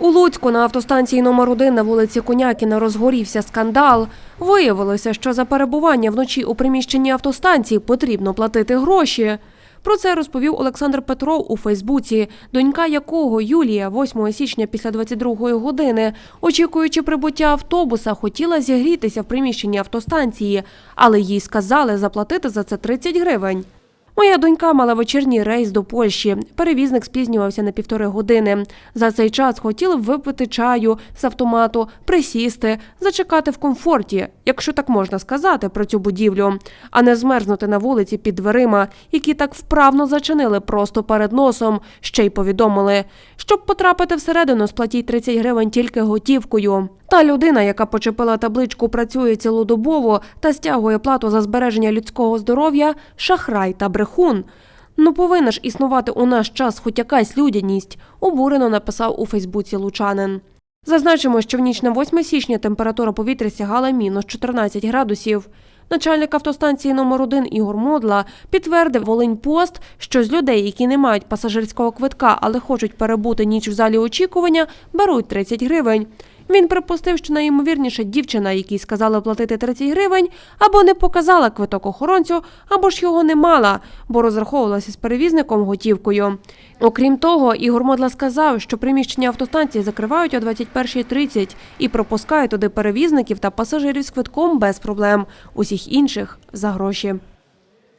У Луцьку на автостанції номер 1 на вулиці Конякіна розгорівся скандал. Виявилося, що за перебування вночі у приміщенні автостанції потрібно платити гроші. Про це розповів Олександр Петров у Фейсбуці, донька якого Юлія 8 січня після 22 години, очікуючи прибуття автобуса, хотіла зігрітися в приміщенні автостанції, але їй сказали заплатити за це 30 гривень. Моя донька мала вечірній рейс до Польщі. Перевізник спізнювався на півтори години. За цей час хотіли б випити чаю з автомату, присісти, зачекати в комфорті, якщо так можна сказати про цю будівлю, а не змерзнути на вулиці під дверима, які так вправно зачинили просто перед носом. Ще й повідомили, щоб потрапити всередину, сплатіть 30 гривень тільки готівкою. Та людина, яка почепила табличку працює цілодобово та стягує плату за збереження людського здоров'я, шахрай та брехун. Ну повинна ж існувати у наш час хоч якась людяність, обурено написав у Фейсбуці лучанин. Зазначимо, що в ніч на 8 січня температура повітря сягала мінус 14 градусів. Начальник автостанції номер 1 Ігор Модла підтвердив Волиньпост, що з людей, які не мають пасажирського квитка, але хочуть перебути ніч в залі очікування, беруть 30 гривень. Він припустив, що найімовірніше дівчина, якій сказали платити 30 гривень, або не показала квиток охоронцю, або ж його не мала, бо розраховувалася з перевізником готівкою. Окрім того, Ігор Модла сказав, що приміщення автостанції закривають о 21.30 і пропускають туди перевізників та пасажирів з квитком без проблем. Усіх інших за гроші.